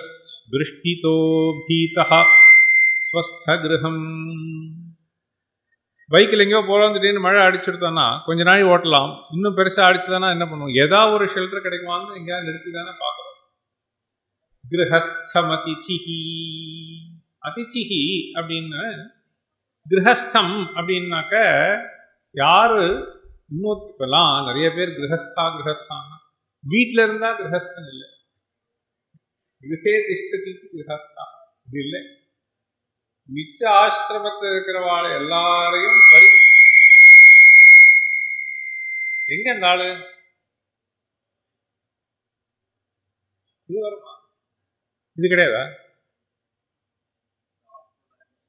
भीतस्पृष्टितो भीतः ஸ்வஸ்தகிருஹம் பைக்கில் எங்கேயோ போகிறோம் திடீர்னு மழை அடிச்சுடுத்தோன்னா கொஞ்ச நாள் ஓட்டலாம் இன்னும் பெருசாக அடிச்சுதானா என்ன பண்ணுவோம் ஏதாவது ஒரு ஷெல்டர் கிடைக்குமான்னு எங்கேயாவது நிறுத்தி தானே பார்க்குறோம் கிரகஸ்தமதிச்சிஹி அதிச்சிஹி அப்படின்னு கிரகஸ்தம் அப்படின்னாக்க யாரு இன்னொரு இப்பெல்லாம் நிறைய பேர் கிரகஸ்தா கிரகஸ்தான் வீட்டில் இருந்தால் கிரகஸ்தன் இல்லை கிரகே திஷ்டதி கிரகஸ்தா இது இல்லை மிச்ச ஆசிரமத்தில் இருக்கிறவாள் எல்லாரையும் பரி எங்க நாள் இது வருமா இது கிடையாதா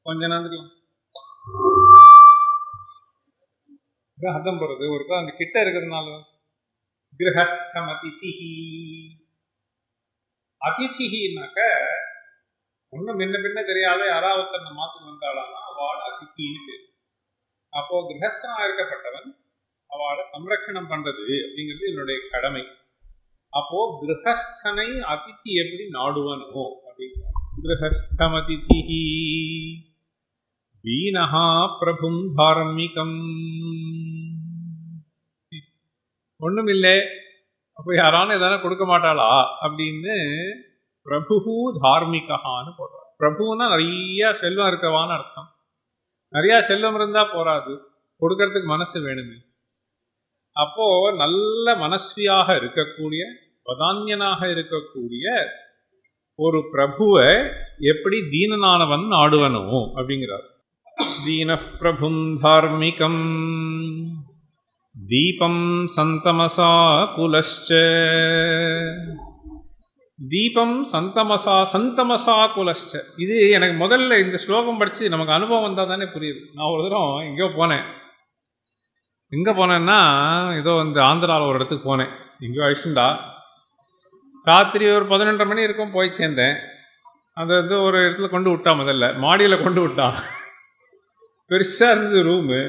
கொஞ்ச நேரத்துக்கு அர்த்தம் போடுறது ஒருக்கா அந்த கிட்ட இருக்கிறதுனால கிரகஸ்தம் அதிசிஹி ஒன்றும் முன்ன பின்ன தெரியாத யாராவது ஒருத்தர் மாத்துக்கு வந்தாளானா அவள் அதிசின்னு பேர். அப்போ கிரகஸ்தனாக இருக்கப்பட்டவன் அவளை சம்ரட்சணம் பண்றது அப்படிங்கிறது என்னுடைய கடமை. அப்போ கிரகஸ்தனை அதிதி எப்படி நாடுவனோ அப்படிங்கிற கிரகஸ்தம் அதிதி வீணஹா பிரபும் தார்மிகம் ஒண்ணும் இல்லை அப்போ யாரான எதனா கொடுக்க மாட்டாளா? அப்படின்னு பிரபு தார்மிகான்னு போடுறார் பிரபுன்னா நிறைய செல்வம் இருக்கவான்னு அர்த்தம். நிறைய செல்வம் இருந்தா போராது கொடுக்கறதுக்கு மனசு வேணுமே. அப்போ நல்ல மனஸ்வியாக இருக்கக்கூடிய பதான்யனாக இருக்கக்கூடிய ஒரு பிரபுவை எப்படி தீனனானவன் ஆடுவனும் அப்படிங்கிறார். தீன பிரபும் தார்மிகம். தீபம் சந்தமசா குலச்ச தீபம் சந்தமசா சந்தமசா குலச்ச இது எனக்கு முதல்ல இந்த ஸ்லோகம் படித்து நமக்கு அனுபவம் வந்தால் தானே புரியுது. நான் ஒரு தரம் எங்கேயோ போனேன். எங்கே போனேன்னா ஏதோ இந்த ஆந்திராவில் ஒரு இடத்துக்கு போனேன். எங்கேயோ அழிச்சுண்டா ராத்திரி ஒரு பதினொன்றரை மணி இருக்கும் போய் சேர்ந்தேன். அது வந்து ஒரு இடத்துல கொண்டு விட்டா முதல்ல. மாடியில் கொண்டு விட்டான். பெருசாக இருந்தது ரூமு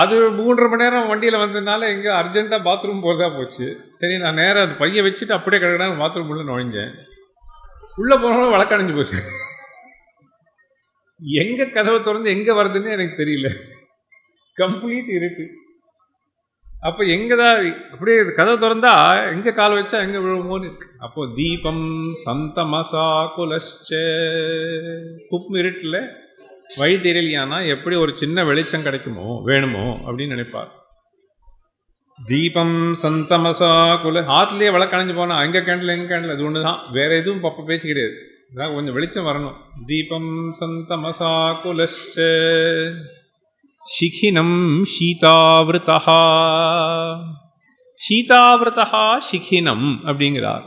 அது மூன்றரை மணி நேரம் வண்டியில் வந்ததுனால எங்கே அர்ஜென்ட்டாக பாத்ரூம் போகிறதா போச்சு. சரி நான் நேராக அது பையன் வச்சுட்டு அப்படியே கிடக்கினா பாத்ரூம் உள்ளே நுழைஞ்சேன். உள்ளே போனவங்க வழக்கடைஞ்சு போச்சு. எங்கே கதவை திறந்து எங்கே வருதுன்னு எனக்கு தெரியல. கம்ப்ளீட் இருக்கு அப்போ எங்கே தான் அப்படியே கதவை திறந்தா எங்கே கால் வச்சா எங்கே விழுமோன்னு அப்போது தீபம் சந்தமசா குலச்ச. குப் இருட்டில் வழி எப்படி ஒரு சின்ன வெளிச்சம் கிடைக்குமோ வேணுமோ அப்படின்னு நினைப்பார். தீபம் சந்தமசா குல ஆற்றுலேயே விளக்கணைஞ்சு போனா அங்கே கேண்டில் எங்கே கேண்டில் அது ஒன்று தான் வேற எதுவும் பப்ப பேச்சு கிடையாது. அதான் கொஞ்சம் வெளிச்சம் வரணும். தீபம் சந்தமசா குலச்ச சிகினம் சீதாவிரதா சீதாவிரதா சிகினம் அப்படிங்கிறார்.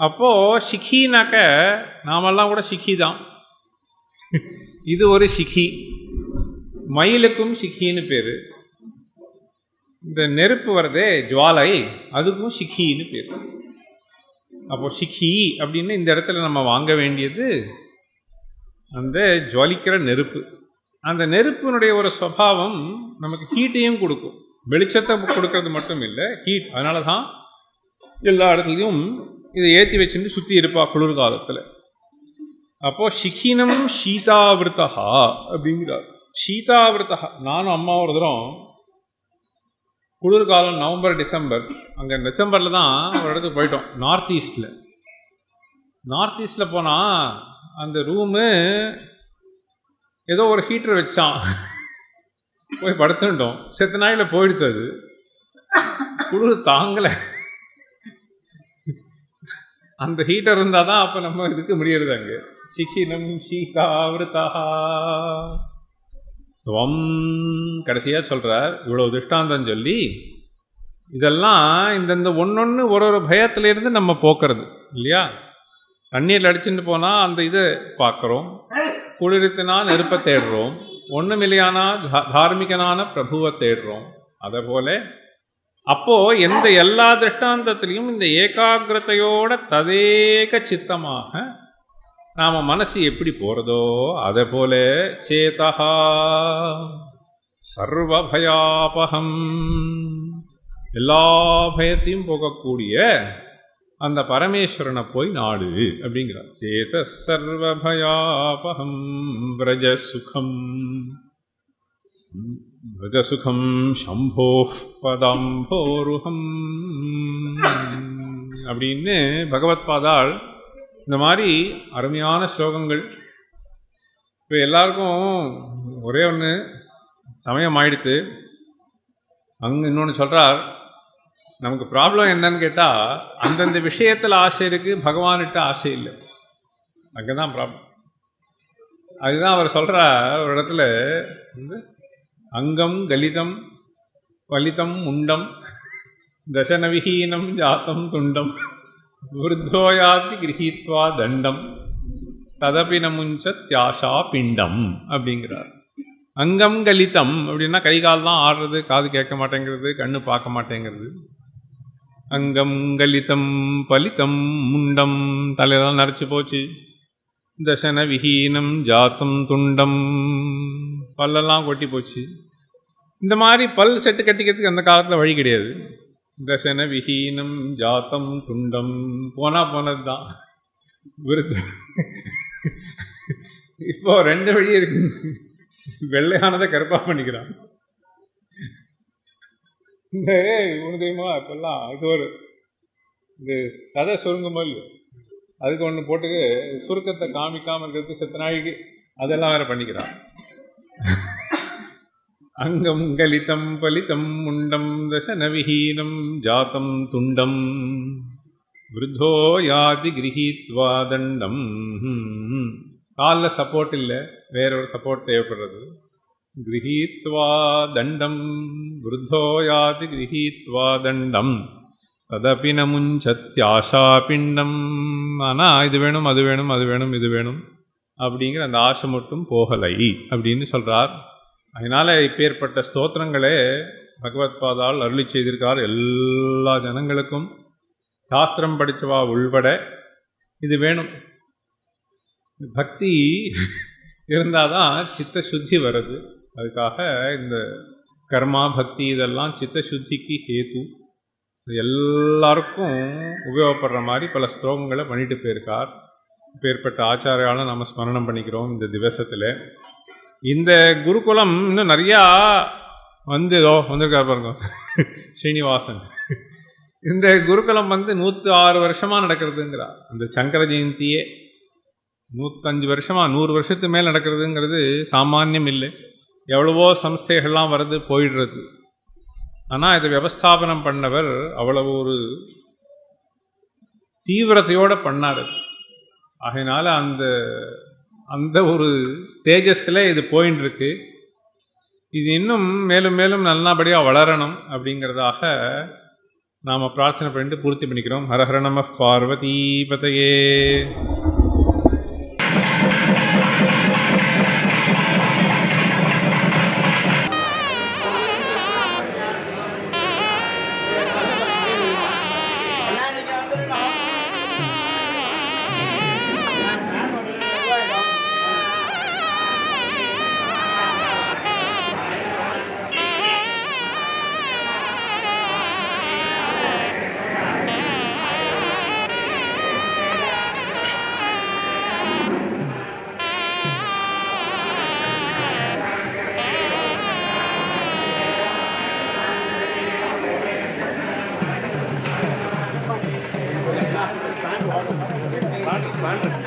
அப்போது சிக்கினாக்க நாமெல்லாம் கூட சிக்கி தான் இது ஒரு சிக்கி மயிலுக்கும் சிக்கின்னு பேர். இந்த நெருப்பு வரதே ஜுவாலை அதுக்கும் சிக்கின்னு பேர். அப்போ சிக்கி அப்படின்னு இந்த இடத்துல நம்ம வாங்க வேண்டியது அந்த ஜுவலிக்கிற நெருப்பு. அந்த நெருப்பினுடைய ஒரு சுவாவம் நமக்கு ஹீட்டையும் கொடுக்கும். வெளிச்சத்தை கொடுக்கறது மட்டும் இல்லை ஹீட் அதனால தான் எல்லா இடத்துலையும் இதை ஏற்றி வச்சுட்டு சுற்றி இருப்பா குளிர்காலத்தில். அப்போ சிகினம் சீதாவிரதா அப்படிங்கிறார். சீதாவிரதா நானும் அம்மா ஒரு தரம் குளிர்காலம் நவம்பர் டிசம்பர். அங்கே டிசம்பரில் தான் ஒரு இடத்துக்கு போயிட்டோம் நார்த் ஈஸ்டில். நார்த் ஈஸ்டில் போனால் அந்த ரூமு ஏதோ ஒரு ஹீட்டர் வச்சான். போய் படுத்துட்டோம். செத்த நாயில் போயிடுத்து அது. குளிர் தாங்கலை. அந்த ஹீட்டர் இருந்தால் தான் அப்போ நம்ம இதுக்கு முடியறது அங்கே. சிக்கினம் சீதாவிரதா துவம் கடைசியாக சொல்கிறார் இவ்வளோ திருஷ்டாந்தம் சொல்லி இதெல்லாம் இந்தந்த ஒன்றொன்று ஒரு ஒரு பயத்திலேருந்து நம்ம போக்குறது இல்லையா தண்ணீரில் அடிச்சுட்டு போனால் அந்த இதை பார்க்குறோம் குளிர்த்தினா நெருப்பை தேடுறோம் ஒன்றுமில்லையானா தார்மிகனான பிரபுவை தேடுறோம் அதை போல அப்போது எந்த எல்லா திருஷ்டாந்தத்திலையும் இந்த ஏகாகிரதையோட ததேக சித்தமாக நாம் மனசு எப்படி போகிறதோ அதை போல சேதா சர்வபயாபகம். எல்லா பயத்தையும் போகக்கூடிய அந்த பரமேஸ்வரனை போய் நாடு அப்படிங்கிறார். சேத சர்வபயாபகம். பிரஜ சுகம் பிரஜ சுகம் சம்போ பதாம்போருகம். அப்படின்னு பகவத் பாதாள் இந்த மாதிரி அருமையான ஸ்லோகங்கள். இப்போ எல்லாருக்கும் ஒரே ஒன்று சமயம் ஆயிடுத்து. அங்கே இன்னொன்று சொல்கிறார் நமக்கு ப்ராப்ளம் என்னன்னு கேட்டால் அந்தந்த விஷயத்தில் ஆசை இருக்குது பகவான்கிட்ட ஆசை இல்லை. அங்கே தான் ப்ராப்ளம் அதுதான் அவர் சொல்கிற ஒரு இடத்துல வந்து அங்கம் கலிதம் வலிதம் முண்டம் தசனவிஹீனம் ஜாத்தம் துண்டம். விருத்தோயாதி கிரகித்வா தண்டம் ததபி நமுஞ்ச பிண்டம் அப்படிங்கிறார். அங்கம் கலிதம் அப்படின்னா கை கால் தான் ஆடுறது காது கேட்க மாட்டேங்கிறது கண்ணு பார்க்க மாட்டேங்கிறது. அங்கம் கலித்தம் பலிதம் முண்டம் தலையெல்லாம் நரைச்சி போச்சு. தசன விஹீனம் ஜாத்தம் துண்டம் பல்லெல்லாம் கொட்டி போச்சு. இந்த மாதிரி பல் செட்டு கட்டிக்கிறதுக்கு அந்த காலத்தில் வழி கிடையாது. தசன விஹீனம் ஜாத்தம் துண்டம். போனால் போனது தான் விருது இப்போ ரெண்டு வழி இருக்கு. வெள்ளையானதை கருப்பா பண்ணிக்கிறான். இந்த ஒன்று இப்பெல்லாம் இது ஒரு இந்த சதை சுருங்கும் போது அதுக்கு ஒன்று போட்டு சுருக்கத்தை காமிக்காமல் இருக்கிறது செத்த நாளைக்கு அதெல்லாம் வேற பண்ணிக்கிறான். அங்கம் கலிதம் பலிதம் முண்டம் தசனவிஹீனம் ஜாத்தம் துண்டம் விருத்தோ யாதி கிரகித்வா தண்டம். காலில் சப்போர்ட் இல்லை வேற ஒரு சப்போர்ட் தேவைப்படுறது. கிரகித்வா தண்டம் விருத்தோ யாதி கிரகித்வா தண்டம். ததபி ந பிண்டம். ஆனால் இது வேணும் அது வேணும் அது வேணும் இது வேணும் அப்படிங்கிற அந்த ஆசை மட்டும் போகலை அப்படின்னு சொல்கிறார் அதனால் இப்பேற்பட்ட ஸ்தோத்திரங்களே பகவத் பாதால் அருளி செய்திருக்கார் எல்லா ஜனங்களுக்கும். சாஸ்திரம் படித்தவா உள்பட இது வேணும். பக்தி இருந்தால் தான் சித்த சுத்தி வருது. அதுக்காக இந்த கர்மா பக்தி இதெல்லாம் சித்த சுத்திக்கு ஹேத்து எல்லாருக்கும் உபயோகப்படுற மாதிரி பல ஸ்லோகங்களை பண்ணிட்டு போயிருக்கார். பேர்பட்ட ஆச்சாரியால நம்ம ஸ்மரணம் பண்ணிக்கிறோம் இந்த திவசத்தில். இந்த குருகுலம் இன்னும் நிறையா வந்து இதோ வந்திருக்கார் பாருங்க. ஸ்ரீனிவாசன் இந்த குருகுலம் வந்து நூற்று ஆறு வருஷமாக நடக்கிறதுங்கிறார். அந்த சங்கர ஜெயந்தியே நூற்றஞ்சு வருஷமாக நூறு வருஷத்துக்கு மேல் நடக்கிறதுங்கிறது சாமானியம் இல்லை. எவ்வளவோ சம்ஸ்தைகள்லாம் வருது போயிடுறது. ஆனால் இதை வியவஸ்தாபனம் பண்ணவர் அவ்வளவு ஒரு தீவிரத்தையோடு பண்ணார். ஆகையினால அந்த அந்த ஒரு தேஜஸில் இது போயின்னு இருக்கு இது இன்னும் மேலும் மேலும் நல்லபடியாக வளரணும் அப்படிங்கிறதாக நாம் பிரார்த்தனை பண்ணிட்டு பூர்த்தி பண்ணிக்கிறோம். ஹரஹர நம பார்வதி பதையே. Yeah.